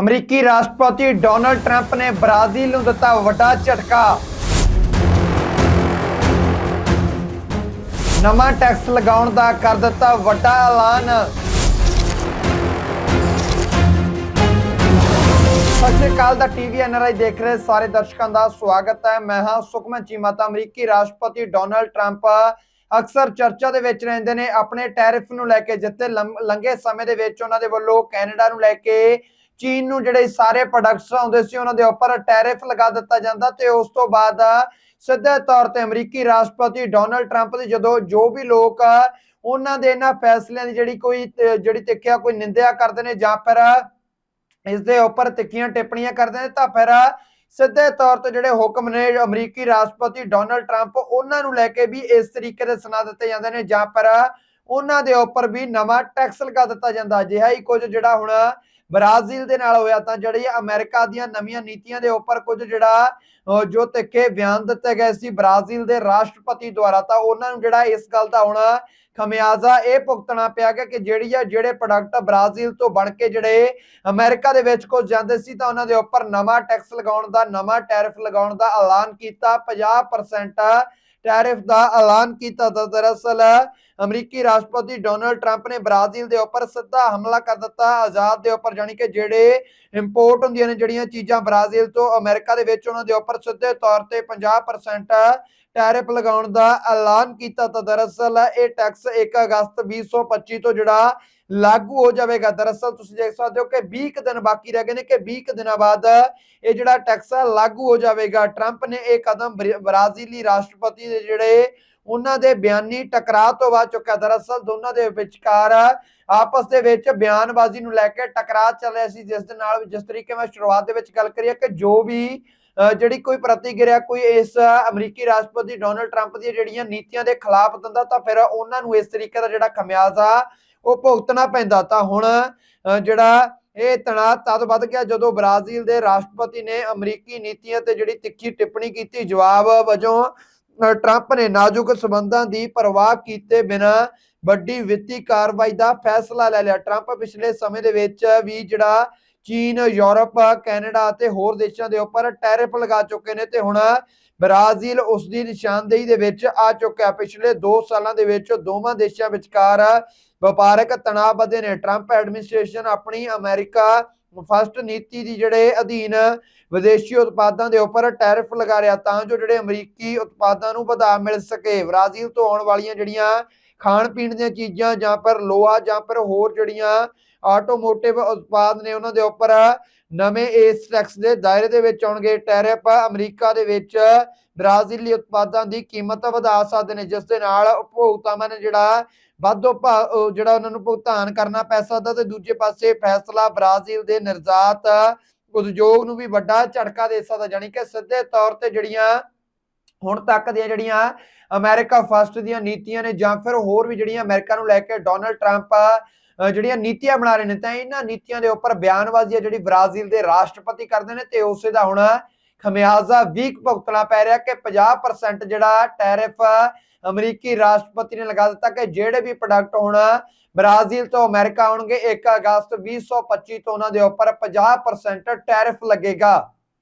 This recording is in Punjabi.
ਅਮਰੀਕੀ ਰਾਸ਼ਟਰਪਤੀ ਡੋਨਲਡ ਟਰੰਪ ਨੇ ਬ੍ਰਾਜ਼ੀਲ ਨੂੰ ਦਿੱਤਾ ਵੱਡਾ ਝਟਕਾ। ਨਵਾਂ ਟੈਕਸ ਲਗਾਉਣ ਦਾ ਕਰ ਦਿੱਤਾ ਵੱਡਾ ਐਲਾਨ। ਸਤਿ ਸ਼੍ਰੀ ਅਕਾਲ, ਦਾ ਟੀਵੀ ਐਨਆਰਆਈ ਦੇਖ ਰਹੇ ਸਾਰੇ ਦਰਸ਼ਕਾਂ ਦਾ ਸਵਾਗਤ ਹੈ। ਮੈਂ ਹਾਂ ਸੁਖਮਨ ਚੀਮਾ, ਤਾਂ ਅਮਰੀਕੀ ਰਾਸ਼ਟਰਪਤੀ ਡੋਨਲਡ ਟਰੰਪ ਅਕਸਰ ਚਰਚਾ ਦੇ ਵਿੱਚ ਰਹਿੰਦੇ ਨੇ। ਆਪਣੇ ਟੈਰਿਫ ਨੂੰ ਲੈ ਕੇ ਜਿੱਤੇ ਲੰਮ- ਲੰਘੇ ਸਮੇਂ ਦੇ ਵਿੱਚ ਉਹਨਾਂ ਦੇ ਵੱਲੋਂ ਕੈਨੇਡਾ ਨੂੰ ਲੈ ਕੇ ਚੀਨ ਨੂੰ ਜਿਹੜੇ ਸਾਰੇ ਪ੍ਰੋਡਕਟਸ ਆਉਂਦੇ ਸੀ, ਉਹਨਾਂ ਦੇ ਉੱਪਰ ਟੈਰਿਫ ਲਗਾ ਦਿੱਤਾ ਜਾਂਦਾ ਤੇ ਉਸ ਤੋਂ ਬਾਅਦ ਸਿੱਧੇ ਤੌਰ ਤੇ ਅਮਰੀਕੀ ਰਾਸ਼ਟਰਪਤੀ ਡੋਨਲਡ ਟਰੰਪ ਦੇ ਜਦੋਂ ਜੋ ਵੀ ਲੋਕ ਉਹਨਾਂ ਦੇ ਇਹਨਾਂ ਫੈਸਲਿਆਂ ਦੀ ਜਿਹੜੀ ਕੋਈ, ਜਿਹੜੀ ਤਿੱਖਿਆ ਕੋਈ ਨਿੰਦਿਆ ਕਰਦੇ ਨੇ ਜਾਂ ਫਿਰ ਇਸ ਦੇ ਉੱਪਰ ਤਿੱਖੀਆਂ ਟਿੱਪਣੀਆਂ ਕਰਦੇ ਨੇ, ਤਾਂ ਫਿਰ ਸਿੱਧੇ ਤੌਰ ਤੇ ਜਿਹੜੇ ਹੁਕਮ ਨੇ ਅਮਰੀਕੀ ਰਾਸ਼ਟਰਪਤੀ ਡੋਨਲਡ ਟਰੰਪ, ਉਹਨਾਂ ਨੂੰ ਲੈ ਕੇ ਵੀ ਇਸ ਤਰੀਕੇ ਦੇ ਸੁਣਾ ਦਿੱਤੇ ਜਾਂਦੇ ਨੇ ਜਾਂ ਫਿਰ ਉਹਨਾਂ ਦੇ ਉੱਪਰ ਵੀ ਨਵਾਂ ਟੈਕਸ ਲਗਾ ਦਿੱਤਾ ਜਾਂਦਾ। ਅਜਿਹਾ ਹੀ ਕੁਝ ਜਿਹੜਾ ਹੁਣ ਬ੍ਰਾਜ਼ੀਲ ਦੇ ਨਾਲ ਹੋਇਆ ਤਾਂ ਜਿਹੜੀ ਅਮਰੀਕਾ ਦੀਆਂ ਨਵੀਆਂ ਨੀਤੀਆਂ ਦੇ ਉੱਪਰ ਕੁਝ ਜਿਹੜਾ ਜੋ ਤਿੱਖੇ ਬਿਆਨ ਦਿੱਤੇ ਗਏ ਸੀ ਬ੍ਰਾਜ਼ੀਲ ਦੇ ਰਾਸ਼ਟਰਪਤੀ ਦੁਆਰਾ, ਤਾਂ ਉਹਨਾਂ ਨੂੰ ਜਿਹੜਾ ਇਸ ਗੱਲ ਦਾ ਹੁਣ ਖਮਿਆਜ਼ਾ ਇਹ ਭੁਗਤਣਾ ਪਿਆ ਗਿਆ ਕਿ ਜਿਹੜੀ ਆ, ਜਿਹੜੇ ਪ੍ਰੋਡਕਟ ਬ੍ਰਾਜ਼ੀਲ ਤੋਂ ਬਣ ਕੇ ਜਿਹੜੇ ਅਮਰੀਕਾ ਦੇ ਵਿੱਚ ਕੁਝ ਜਾਂਦੇ ਸੀ, ਤਾਂ ਉਹਨਾਂ ਦੇ ਉੱਪਰ ਨਵਾਂ ਟੈਕਸ ਲਗਾਉਣ ਦਾ, ਨਵਾਂ ਟੈਰਿਫ ਲਗਾਉਣ ਦਾ ਐਲਾਨ ਕੀਤਾ 50% ਟੈਰਿਫ ਦਾ ਐਲਾਨ ਕੀਤਾ। ਤਾਂ ਦਰਅਸਲ ਅਮਰੀਕੀ ਰਾਸ਼ਟਰਪਤੀ ਡੋਨਲਡ ਟਰੰਪ ਨੇ ਬ੍ਰਾਜ਼ੀਲ ਦੇ ਉੱਪਰ ਸਿੱਧਾ ਹਮਲਾ ਕਰ ਦਿੱਤਾ। ਆਜ਼ਾਦ ਦੇ ਉੱਪਰ ਜਾਨੀ ਕਿ ਜਿਹੜੇ ਇੰਪੋਰਟ ਹੁੰਦੀਆਂ ਨੇ, ਜਿਹੜੀਆਂ ਚੀਜ਼ਾਂ ਬ੍ਰਾਜ਼ੀਲ ਤੋਂ ਅਮਰੀਕਾ ਦੇ ਵਿੱਚ ਉਹਨਾਂ ਦੇ ਉੱਪਰ ਸਿੱਧੇ ਤੌਰ ਤੇ 50% ਟੈਰਿਫ ਲਗਾਉਣ ਦਾ ਐਲਾਨ ਕੀਤਾ ਤਾਂ ਦਰਅਸਲ ਇਹ ਟੈਕਸ 1 ਅਗਸਤ 2025 ਤੋਂ ਜਿਹੜਾ ਲਾਗੂ ਹੋ ਜਾਵੇਗਾ। ਦਰਅਸਲ ਤੁਸੀਂ ਦੇਖ ਸਕਦੇ ਹੋ ਕਿ 20 ਕੁ ਦਿਨ ਬਾਕੀ ਰਹਿ ਗਏ ਨੇ ਕਿ 20 ਕੁ ਦਿਨਾਂ ਬਾਅਦ ਇਹ ਜਿਹੜਾ ਟੈਕਸ ਆ ਲਾਗੂ ਹੋ ਜਾਵੇਗਾ। ਟਰੰਪ ਨੇ ਇਹ ਕਦਮ ਬ੍ਰਾਜ਼ੀਲੀ ਰਾਸ਼ਟਰਪਤੀ ਦੇ ਜਿਹੜੇ ਉਹਨਾਂ ਦੇ ਬਿਆਨੀ ਟਕਰਾਅ ਤੋਂ ਬਾਅਦ ਚੁੱਕਿਆ। ਦਰਅਸਲ ਦੋਨਾਂ ਦੇ ਵਿਚਕਾਰ ਆਪਸ ਦੇ ਵਿੱਚ ਬਿਆਨਬਾਜ਼ੀ ਨੂੰ ਲੈ ਕੇ ਟਕਰਾਅ ਚੱਲ ਰਿਹਾ ਸੀ, ਜਿਸ ਦੇ ਨਾਲ ਜਿਸ ਤਰੀਕੇ ਮੈਂ ਸ਼ੁਰੂਆਤ ਦੇ ਵਿੱਚ ਗੱਲ ਕਰੀ ਕਿ ਜੋ ਵੀ ਜਿਹੜੀ ਕੋਈ ਪ੍ਰਤੀਕਿਰਿਆ, ਕੋਈ ਇਸ ਅਮਰੀਕੀ ਰਾਸ਼ਟਰਪਤੀ ਡੋਨਲਡ ਟਰੰਪ ਦੀਆਂ ਜਿਹੜੀਆਂ ਨੀਤੀਆਂ ਦੇ ਖਿਲਾਫ ਦਿੰਦਾ, ਤਾਂ ਫਿਰ ਉਹਨਾਂ ਨੂੰ ਇਸ ਤਰੀਕੇ ਦਾ ਜਿਹੜਾ ਖਮਿਆਜ਼ਾ, ਉਹ ਭੁਗਤਣਾ ਪੈਂਦਾ। ਤਾਂ ਹੁਣ ਜਿਹੜਾ ਇਹ ਤਣਾਅ ਤਦ ਵੱਧ ਗਿਆ ਜਦੋਂ ਬ੍ਰਾਜ਼ੀਲ ਦੇ ਰਾਸ਼ਟਰਪਤੀ ਨੇ ਅਮਰੀਕੀ ਨੀਤੀਆਂ ਤੇ ਜਿਹੜੀ ਤਿੱਖੀ ਟਿੱਪਣੀ ਕੀਤੀ। ਜਵਾਬ ਵਜੋਂ ਟਰੰਪ ਨੇ ਨਾਜ਼ੁਕ ਸਬੰਧਾਂ ਦੀ ਪਰਵਾਹ ਕੀਤੇ ਬਿਨਾਂ ਵੱਡੀ ਵਿੱਤੀ ਕਾਰਵਾਈ ਦਾ ਫੈਸਲਾ ਲੈ ਲਿਆ। ਟਰੰਪ ਪਿਛਲੇ ਸਮੇਂ ਦੇ ਵਿੱਚ ਵੀ ਜਿਹੜਾ ਚੀਨ, ਯੂਰਪ, ਕੈਨੇਡਾ ਅਤੇ ਹੋਰ ਦੇਸ਼ਾਂ ਦੇ ਉੱਪਰ ਟੈਰਿਫ ਲਗਾ ਚੁੱਕੇ ਨੇ ਤੇ ਹੁਣ ਬ੍ਰਾਜ਼ੀਲ ਉਸ ਦੀ ਨਿਸ਼ਾਨਦੇਹੀ ਦੇ ਵਿੱਚ ਆ ਚੁੱਕਿਆ। ਪਿਛਲੇ 2 ਸਾਲਾਂ ਦੇ ਵਿੱਚ ਦੋਵਾਂ ਦੇਸ਼ਾਂ ਵਿਚਕਾਰ ਵਪਾਰਕ ਤਣਾਅ ਵਧੇ ਨੇ। ਟਰੰਪ ਐਡਮਿਨਿਸਟ੍ਰੇਸ਼ਨ ਆਪਣੀ ਅਮਰੀਕਾ ਫਸਟ ਨੀਤੀ ਦੀ ਜਿਹੜੇ ਅਧੀਨ ਵਿਦੇਸ਼ੀ ਉਤਪਾਦਾਂ ਦੇ ਉੱਪਰ ਟੈਰਿਫ ਲਗਾ ਰਿਹਾ, ਤਾਂ ਜੋ ਜਿਹੜੇ ਅਮਰੀਕੀ ਉਤਪਾਦਾਂ ਨੂੰ ਵਧਾ ਮਿਲ ਸਕੇ। ਬ੍ਰਾਜ਼ੀਲ ਤੋਂ ਆਉਣ ਵਾਲੀਆਂ ਜਿਹੜੀਆਂ ਖਾਣ ਪੀਣ ਦੀਆਂ ਚੀਜ਼ਾਂ ਜਾਂ ਫਿਰ ਲੋਹਾ ਜਾਂ ਫਿਰ ਹੋਰ ਜਿਹੜੀਆਂ ਆਟੋਮੋਟਿਵ ਉਤਪਾਦ ਨੇ ਉਹਨਾਂ ਦੇ ਉੱਪਰ ਨਵੇਂ ਇਸ ਟੈਕਸ ਦੇ ਦਾਇਰੇ ਦੇ ਵਿੱਚ ਆਉਣਗੇ। ਟੈਰਿਫ ਅਮਰੀਕਾ ਦੇ ਵਿੱਚ ਬ੍ਰਾਜ਼ੀਲੀ ਉਤਪਾਦਾਂ ਦੀ ਕੀਮਤ ਵਧਾ ਸਕਦੇ ਨੇ, ਜਿਸ ਦੇ ਨਾਲ ਉਪਭੋਗਤਾਵਾਂ ਨੇ ਜਿਹੜਾ ਵਾਧੋ ਜਿਹੜਾ ਉਹਨਾਂ ਨੂੰ ਭੁਗਤਾਨ ਕਰਨਾ ਪੈ ਸਕਦਾ ਤੇ ਦੂਜੇ ਪਾਸੇ ਫੈਸਲਾ ਬ੍ਰਾਜ਼ੀਲ ਦੇ ਨਿਰਜਾਤ ਉਦਯੋਗ ਨੂੰ ਵੀ ਵੱਡਾ ਝਟਕਾ ਦੇ ਸਕਦਾ, ਜਾਣੀ ਕਿ ਸਿੱਧੇ ਤੌਰ ਤੇ ਜਿਹੜੀਆਂ ਹੁਣ ਤੱਕ ਦੀਆਂ ਜਿਹੜੀਆਂ ਅਮਰੀਕਾ ਫਸਟ ਦੀਆਂ ਨੀਤੀਆਂ ਨੇ ਜਾਂ ਫਿਰ ਹੋਰ ਵੀ ਜਿਹੜੀਆਂ ਅਮਰੀਕਾ ਨੂੰ ਲੈ ਕੇ ਡੋਨਲਡ ਟਰੰਪ ਜਿਹੜੀਆਂ ਨੀਤੀਆਂ ਬਣਾ ਰਹੇ ਨੇ, ਤਾਂ ਇਹਨਾਂ ਨੀਤੀਆਂ ਦੇ ਉੱਪਰ ਬਿਆਨਬਾਜ਼ੀ ਹੈ ਜਿਹੜੀ ਬ੍ਰਾਜ਼ੀਲ ਦੇ ਰਾਸ਼ਟਰਪਤੀ ਕਰਦੇ ਨੇ ਤੇ ਉਸੇ ਦਾ ਹੁਣ ਖਮਿਆਜ਼ਾ ਵੀਕ ਭੁਗਤਣਾ ਪੈ ਰਿਹਾ ਕਿ 50% ਜਿਹੜਾ ਟੈਰਿਫ ਅਮਰੀਕੀ ਰਾਸ਼ਟਰਪਤੀ ਨੇ ਲਗਾ ਦਿੱਤਾ ਕਿ ਜਿਹੜੇ ਵੀ ਪ੍ਰੋਡਕਟ ਹੁਣ ਬ੍ਰਾਜ਼ੀਲ ਤੋਂ ਅਮਰੀਕਾ ਆਉਣਗੇ 1 ਅਗਸਤ 2025 ਤੋਂ ਉਹਨਾਂ ਦੇ ਉੱਪਰ 50% ਟੈਰਿਫ ਲੱਗੇਗਾ।